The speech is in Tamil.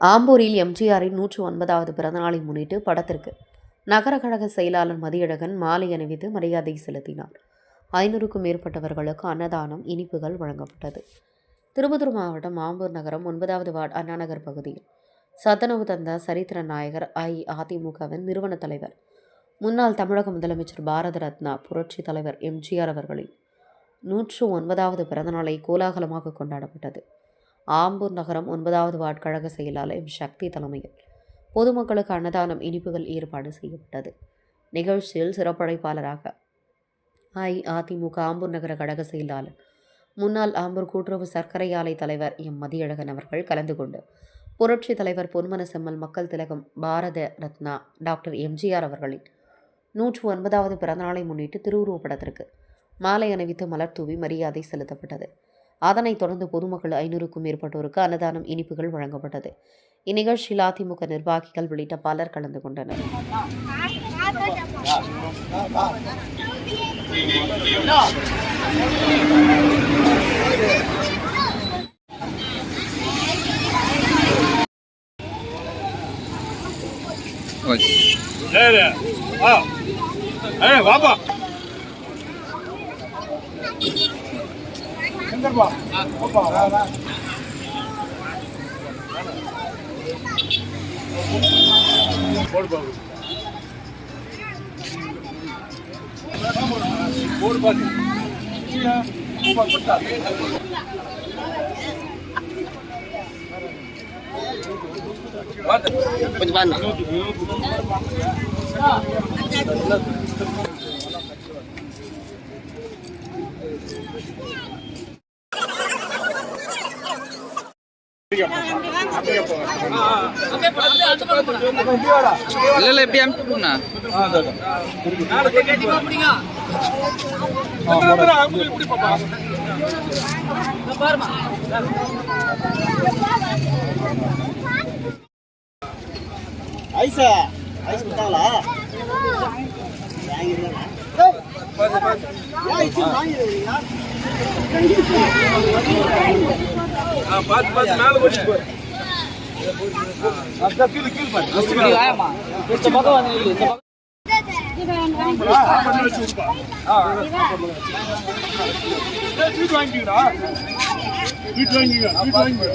ஆம்பூரில் எம்ஜிஆரின் நூற்று ஒன்பதாவது பிறந்தநாளை முன்னிட்டு படத்திற்கு நகர கழக செயலாளர் மதியழகன் மாலை அணிவித்து மரியாதை செலுத்தினார். ஐநூறுக்கும் மேற்பட்டவர்களுக்கு அன்னதானம் இனிப்புகள் வழங்கப்பட்டது. திருப்பத்தூர் மாவட்டம் ஆம்பூர் நகரம் ஒன்பதாவது வார்டு அண்ணாநகர் பகுதியில் சத்தனவு தந்த சரித்திர நாயகர் அஇஅதிமுகவின் நிறுவன தலைவர் முன்னாள் தமிழக முதலமைச்சர் பாரத ரத்னா புரட்சி தலைவர் எம்ஜிஆர் அவர்களின் நூற்று ஒன்பதாவது பிறந்தநாளை கோலாகலமாக கொண்டாடப்பட்டது. ஆம்பூர் நகரம் ஒன்பதாவது வார்டு கழக செயலாளர் எம். சக்தி தலைமையில் பொதுமக்களுக்கு அன்னதானம் இனிப்புகள் ஏற்பாடு செய்யப்பட்டது. நிகழ்ச்சியில் சிறப்படைப்பாளராக அஇஅதிமுக ஆம்பூர் நகர கழக செயலாளர் முன்னாள் ஆம்பூர் கூட்டுறவு சர்க்கரை ஆலை தலைவர் எம். மதியழகன் அவர்கள் கலந்து கொண்டு புரட்சி தலைவர் பொன்மன செம்மல் மக்கள் திலகம் பாரத ரத்னா டாக்டர் எம்ஜிஆர் அவர்களின் நூற்று ஒன்பதாவது பிறந்தநாளை முன்னிட்டு திருவுருவப்படத்திற்கு மாலை அணிவித்து மலர் தூவி மரியாதை செலுத்தப்பட்டது. அதனைத் தொடர்ந்து பொதுமக்கள் ஐநூறுக்கும் மேற்பட்டோருக்கு அன்னதானம் இனிப்புகள் வழங்கப்பட்டது. இந்நிகழ்ச்சியில் அதிமுக நிர்வாகிகள் உள்ளிட்ட பலர் கலந்து கொண்டனர். अंदर बा ओ बा बोर्ड बा बोर्ड बा जी हाँ ओ बा कुत्ता पंचवान Thank you. இல்லை இல்லை எப்படி அனுப்பிட்டுண்ணா ஐஸா ஐஸ் கொடுத்தாங்களா பார்த்து பார்த்து மேல போச்சு போய் கீழே கீழே பாரு வீட்டு வாங்கிக்கடா வீட்டு வாங்கிக்க வீட்டு வாங்கிக்க